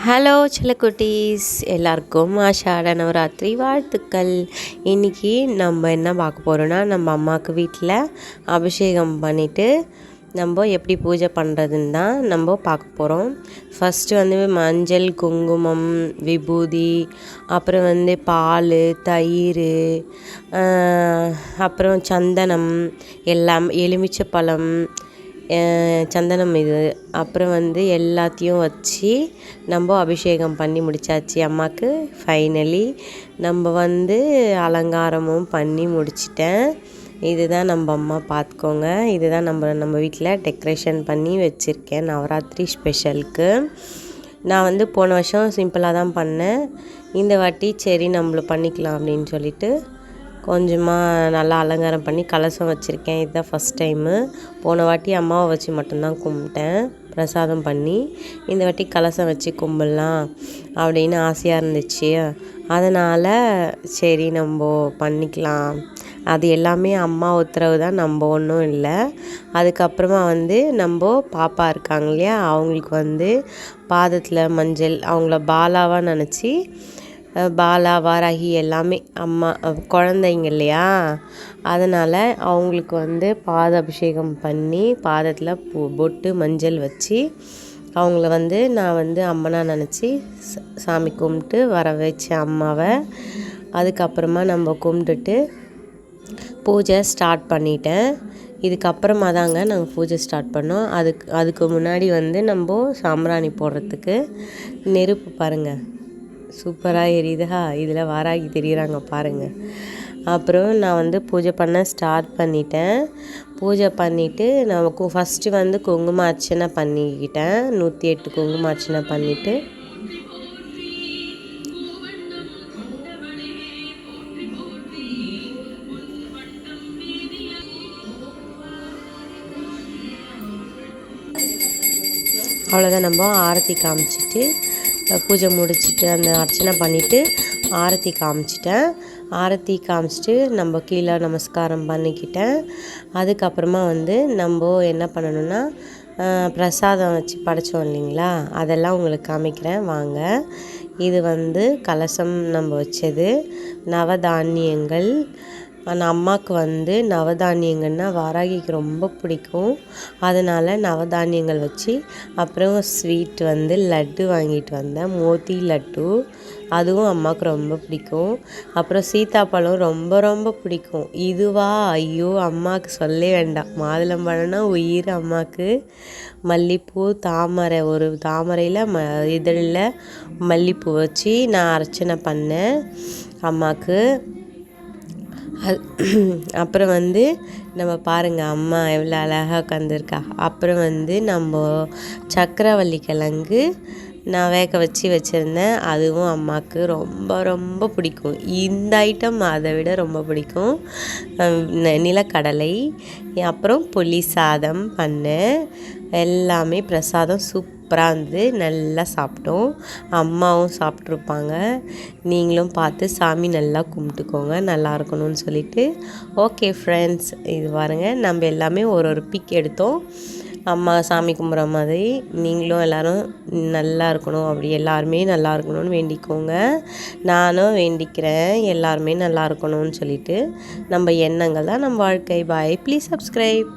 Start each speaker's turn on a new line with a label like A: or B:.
A: Hello சிலக்குட்டீஸ் எல்லாருக்கும் ஆஷாட நவராத்திரி வாழ்த்துக்கள். இன்றைக்கி நம்ம என்ன பார்க்க போகிறோன்னா நம்ம அம்மாவுக்கு வீட்டில் அபிஷேகம் பண்ணிவிட்டு நம்ம எப்படி பூஜை பண்ணுறதுன்னு தான் நம்ம பார்க்க போகிறோம் ஃபஸ்ட்டு வந்து மஞ்சள் குங்குமம் விபூதி அப்புறம் வந்து பால் தயிர் அப்புறம் சந்தனம் எல்லாம் எலுமிச்சை பழம் சந்தனம் இது. அப்புறம் வந்து எல்லாத்தையும் வச்சு நம்ம அபிஷேகம் பண்ணி முடித்தாச்சு அம்மாவுக்கு ஃபைனலி நம்ம வந்து அலங்காரமும் பண்ணி முடிச்சிட்டேன். இதுதான் நம்ம அம்மா பார்த்துக்கோங்க. இதுதான் நம்ம நம்ம வீட்டில் டெக்கரேஷன் பண்ணி வச்சுருக்கேன் நவராத்திரி ஸ்பெஷலுக்கு நான் வந்து போன வருஷம் சிம்பிளாக தான் பண்ணேன். இந்த வாட்டி சரி நம்மள பண்ணிக்கலாம் அப்படின்னு சொல்லிட்டு கொஞ்சமாக நல்லா அலங்காரம் பண்ணி கலசம் வச்சுருக்கேன். இதுதான் ஃபஸ்ட் டைமு போன வாட்டி அம்மாவை வச்சு மட்டும்தான் கும்பிட்டேன். பிரசாதம் பண்ணி இந்த வாட்டி கலசம் வச்சு கும்பிடலாம் அப்படின்னு ஆசையாக இருந்துச்சு. அதனால் சரி நம்ம பண்ணிக்கலாம். அது எல்லாமே அம்மா உத்தரவு தான். நம்ம ஒன்றும் இல்லை. அதுக்கப்புறமா வந்து நம்ம பாப்பா இருக்காங்க இல்லையா அவங்களுக்கு வந்து பாதத்தில் மஞ்சள் அவங்கள பாலாவாக நினச்சி பாலா வாராகி எல்லாமே அம்மா குழந்தைங்க இல்லையா? அதனால் அவங்களுக்கு வந்து பாத அபிஷேகம் பண்ணி பாதத்தில் பூ பொட்டு மஞ்சள் வச்சு அவங்கள வந்து நான் வந்து அம்மனாக நினச்சி சாமி கும்பிட்டு வர வச்சேன் அம்மாவை அதுக்கப்புறமா நம்ம கும்பிட்டுட்டு பூஜை ஸ்டார்ட் பண்ணிட்டேன். இதுக்கப்புறமா தாங்க நாங்கள் பூஜை ஸ்டார்ட் பண்ணோம். அதுக்கு அதுக்கு முன்னாடி வந்து நம்ம சாம்பிராணி போடுறதுக்கு நெருப்பு பாருங்கள் சூப்பராக எரியுதா இதில் வாராகி தெரிகிறாங்க பாருங்கள் அப்புறம் நான் வந்து பூஜை பண்ண ஸ்டார்ட் பண்ணிட்டேன். பூஜை பண்ணிவிட்டு நான் ஃபஸ்ட்டு வந்து குங்கும அர்ச்சனை பண்ணிக்கிட்டேன். நூற்றி எட்டு குங்கும அர்ச்சனை பண்ணிவிட்டு அவ்வளோதான் நம்ம ஆரத்தி காமிச்சிட்டு பூஜை முடிச்சுட்டு அந்த அர்ச்சனை பண்ணிவிட்டு ஆரத்தி காமிச்சிட்டேன். ஆரத்தி காமிச்சிட்டு நம்ம கீழே நமஸ்காரம் பண்ணிக்கிட்டேன். அதுக்கப்புறமா வந்து நம்ம என்ன பண்ணணும்னா பிரசாதம் வச்சு படைச்சோம் இல்லைங்களா? அதெல்லாம் உங்களுக்கு காமிக்கிறேன். வாங்க. இது வந்து கலசம் நம்ம வச்சது. நவதானியங்கள் ஆனால் அம்மாவுக்கு வந்து நவதானியங்கள்னால் வாராகிக்கு ரொம்ப பிடிக்கும். அதனால் நவதானியங்கள் வச்சு அப்புறம் ஸ்வீட் வந்து லட்டு வாங்கிட்டு வந்தேன். மோத்தி லட்டு. அதுவும் அம்மாவுக்கு ரொம்ப பிடிக்கும். அப்புறம் சீத்தாப்பழம் ரொம்ப ரொம்ப பிடிக்கும். இதுவா? ஐயோ அம்மாவுக்கு சொல்ல வேண்டாம். மாதுளம்பழம்னா உயிர் அம்மாவுக்கு. மல்லிப்பூ தாமரை ஒரு தாமரையில் ம இதழில் மல்லிப்பூ வச்சு நான் அர்ச்சனை பண்ணேன் அம்மாவுக்கு. அப்புறம் வந்து நம்ம பாருங்கள் அம்மா எவ்வளோ அழகாக உட்காந்துருக்கா அப்புறம் வந்து நம்ம சக்கரவள்ளி கிழங்கு நான் வேக வச்சு வச்சுருந்தேன். அதுவும் அம்மாவுக்கு ரொம்ப ரொம்ப பிடிக்கும். இந்த ஐட்டம் அதை விட ரொம்ப பிடிக்கும். நிலக்கடலை அப்புறம் புளி சாதம் பண்ணேன். எல்லாமே பிரசாதம் சூப் சூப்பராக இருந்தது நல்லா சாப்பிட்டோம். அம்மாவும் சாப்பிட்ருப்பாங்க. நீங்களும் பார்த்து சாமி நல்லா கும்பிட்டுக்கோங்க நல்லா இருக்கணும்னு சொல்லிட்டு. ஓகே ஃப்ரெண்ட்ஸ் இது பாருங்கள் நம்ம எல்லாமே ஒரு ஒரு பிக் எடுத்தோம். அம்மா சாமி கும்பிட்ற மாதிரி நீங்களும் எல்லோரும் நல்லா இருக்கணும். அப்படி எல்லாருமே நல்லா இருக்கணும்னு வேண்டிக்கோங்க. நானும் வேண்டிக்கிறேன். எல்லாருமே நல்லா இருக்கணும்னு சொல்லிட்டு நம்ம எண்ணங்கள் தான் நம்ம வாழ்க்கை. பாய் ப்ளீஸ் சப்ஸ்கிரைப்